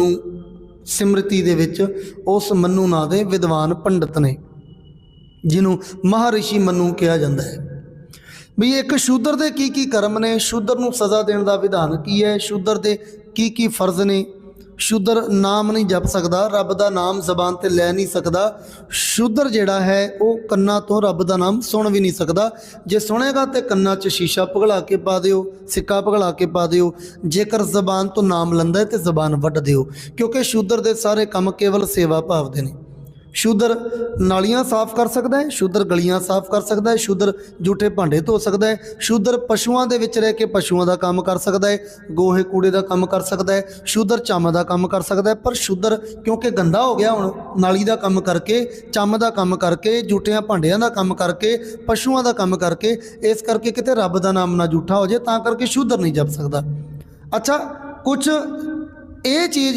ਨੂੰ ਸਿਮਰਤੀ ਦੇ ਵਿੱਚ ਉਸ ਮੰਨੂ ਨਾਂ ਦੇ ਵਿਦਵਾਨ ਪੰਡਤ ਨੇ, ਜਿਹਨੂੰ ਮਹਾਰਿਸ਼ੀ ਮੰਨੂ ਕਿਹਾ ਜਾਂਦਾ ਹੈ। ਵੀ ਇੱਕ ਸ਼ੂਦਰ ਦੇ ਕੀ ਕੀ ਕਰਮ ਨੇ, ਸ਼ੂਦਰ ਨੂੰ ਸਜ਼ਾ ਦੇਣ ਦਾ ਵਿਧਾਨ ਕੀ ਹੈ, ਸ਼ੂਦਰ ਦੇ ਕੀ ਕੀ ਫਰਜ਼ ਨੇ ਸ਼ੂਦਰ ਨਾਮ ਨਹੀਂ ਜਪ ਸਕਦਾ, ਰੱਬ ਦਾ ਨਾਮ ਜ਼ਬਾਨ ਤੇ ਲੈ ਨਹੀਂ ਸਕਦਾ। ਸ਼ੂਦਰ ਜਿਹੜਾ ਹੈ, ਉਹ ਕੰਨਾਂ ਤੋਂ ਰੱਬ ਦਾ ਨਾਮ ਸੁਣ ਵੀ ਨਹੀਂ ਸਕਦਾ। ਜੇ ਸੁਣੇਗਾ ਤੇ ਕੰਨਾਂ 'ਚ ਸ਼ੀਸ਼ਾ ਪਿਘਲਾ ਕੇ ਪਾ ਦਿਓ, ਸਿੱਕਾ ਪਿਘਲਾ ਕੇ ਪਾ ਦਿਓ। ਜੇਕਰ ਜ਼ਬਾਨ ਤੋਂ ਨਾਮ ਲੰਦਾ ਹੈ ਤੇ ਜ਼ਬਾਨ ਵੱਢ ਦਿਓ, ਕਿਉਂਕਿ ਸ਼ੂਦਰ ਦੇ ਸਾਰੇ ਕੰਮ ਕੇਵਲ ਸੇਵਾ ਭਾਵ ਦੇ ਨੇ। ਸ਼ੂਦਰ ਨਾਲੀਆਂ ਸਾਫ਼ ਕਰ ਸਕਦਾ ਹੈ, ਸ਼ੂਦਰ ਗਲੀਆਂ ਸਾਫ਼ ਕਰ ਸਕਦਾ ਹੈ, ਸ਼ੂਦਰ ਝੂਠੇ ਭਾਂਡੇ ਧੋ ਸਕਦਾ ਹੈ, ਸ਼ੂਦਰ ਪਸ਼ੂਆਂ ਦੇ ਵਿੱਚ ਰਹਿ ਕੇ ਪਸ਼ੂਆਂ ਦਾ ਕੰਮ ਕਰ ਸਕਦਾ ਹੈ, ਗੋਹੇ ਕੂੜੇ ਦਾ ਕੰਮ ਕਰ ਸਕਦਾ ਹੈ, ਸ਼ੂਦਰ ਚੰਮ ਦਾ ਕੰਮ ਕਰ ਸਕਦਾ ਹੈ, ਪਰ ਸ਼ੂਦਰ ਕਿਉਂਕਿ ਗੰਦਾ ਹੋ ਗਿਆ ਹੁਣ, ਨਾਲੀ ਦਾ ਕੰਮ ਕਰਕੇ, ਚੰਮ ਦਾ ਕੰਮ ਕਰਕੇ ਝੂਠਿਆਂ ਭਾਂਡਿਆਂ ਦਾ ਕੰਮ ਕਰਕੇ, ਪਸ਼ੂਆਂ ਦਾ ਕੰਮ ਕਰਕੇ, ਇਸ ਕਰਕੇ ਕਿਤੇ ਰੱਬ ਦਾ ਨਾਮ ਨਾ ਝੂਠਾ ਹੋ ਜਾਏ, ਤਾਂ ਕਰਕੇ ਸ਼ੂਦਰ ਨਹੀਂ ਜਪ ਸਕਦਾ। ਅੱਛਾ ਕੁਝ ਇਹ ਚੀਜ਼